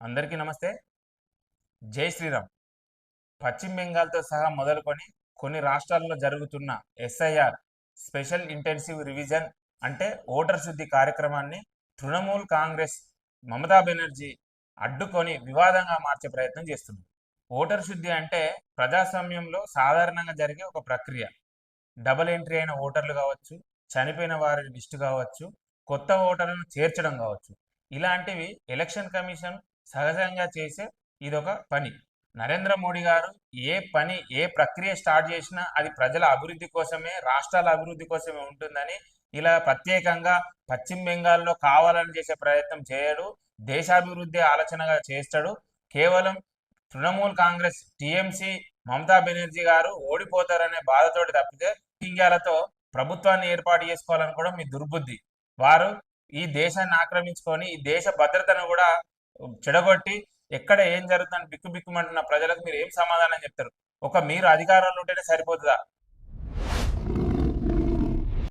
అందరికీ నమస్తే. జై శ్రీరామ్. పశ్చిమ బెంగాల్తో సహా మొదలుకొని కొన్ని రాష్ట్రాల్లో జరుగుతున్న ఎస్ఐఆర్ స్పెషల్ ఇంటెన్సివ్ రివిజన్ అంటే ఓటర్ శుద్ధి కార్యక్రమాన్ని తృణమూల్ కాంగ్రెస్ మమతా బెనర్జీ అడ్డుకొని వివాదంగా మార్చే ప్రయత్నం చేస్తుంది. ఓటర్ శుద్ధి అంటే ప్రజాస్వామ్యంలో సాధారణంగా జరిగే ఒక ప్రక్రియ. డబుల్ ఎంట్రీ అయిన ఓటర్లు కావచ్చు చనిపోయిన వారి లిస్టు కావచ్చు కొత్త ఓటర్లను చేర్చడం కావచ్చు. ఇలాంటివి ఎలక్షన్ కమిషన్ సహజంగా చేసే ఇదొక పని. నరేంద్ర మోడీ గారు ఏ పని ఏ ప్రక్రియ స్టార్ట్ చేసినా అది ప్రజల అభివృద్ధి కోసమే రాష్ట్రాల అభివృద్ధి కోసమే ఉంటుందని ఇలా ప్రత్యేకంగా పశ్చిమ బెంగాల్లో కావాలని చేసే ప్రయత్నం చేయడు. దేశాభివృద్ధి ఆలోచనగా చేస్తాడు. కేవలం తృణమూల్ కాంగ్రెస్ టిఎంసి మమతా బెనర్జీ గారు ఓడిపోతారనే బాధతోటి తప్పితే ఇండియాలతో ప్రభుత్వాన్ని ఏర్పాటు చేసుకోవాలని కూడా మీ దుర్బుద్ధి. వారు ఈ దేశాన్ని ఆక్రమించుకొని ఈ దేశ భద్రతను కూడా చెడగొట్టి ఎక్కడ ఏం జరుగుతుందని బిక్కు బిక్కుమంటున్న ప్రజలకు మీరు ఏం సమాధానం చెప్తారు? ఒక మీరు అధికారంలో ఉంటేనే సరిపోతుందా?